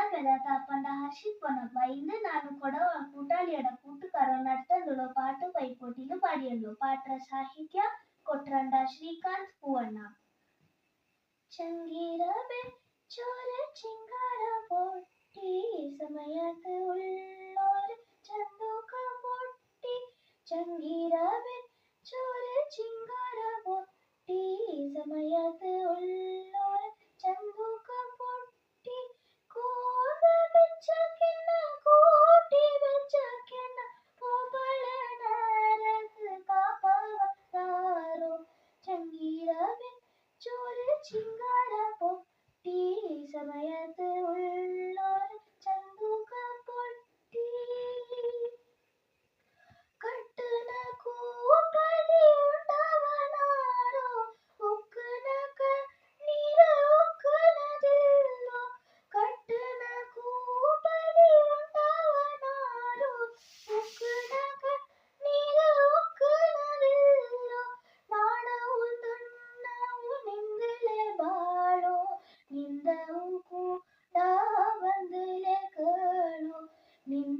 ಬಡಪೆದ ತಾಪಂಡ ಹರ್ಷಿತ್ವನ ಬೈಂದು ನಾನು ಕೊಡವ ಕೂಟಾಳಿಯಡ ಕೂಟುಕರ ನರ್ತನಲು ಪಾಟು ಪೈಪೋಟಿಲು ಪಡೆಯಲು ಪಾತ್ರ ಸಾಹಿತ್ಯ ಕೊಟ್ರಂಡ ಶ್ರೀಕಾಂತ್ ಪೂವಣ್ಣ ಚಂಗೀರಬೆ ശൃംഗാര പൊട്ടി സമയത്ത് ഉള്ള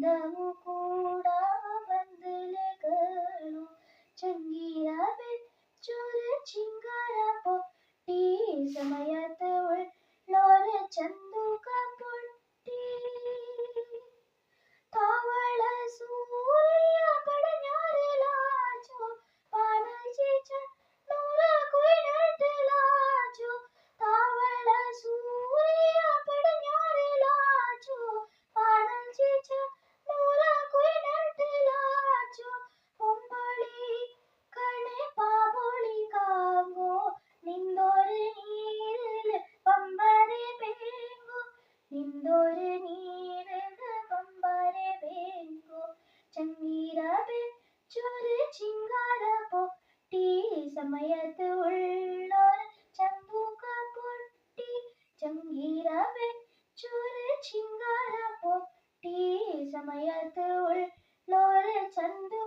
the. சிங்கார பொட்டி சமயத்து உள்ளோர் சம்பூக்க பொட்டி சங்கீரவே சோறு சிங்கார பொட்டி சமயத்து உள்ளோர் சந்து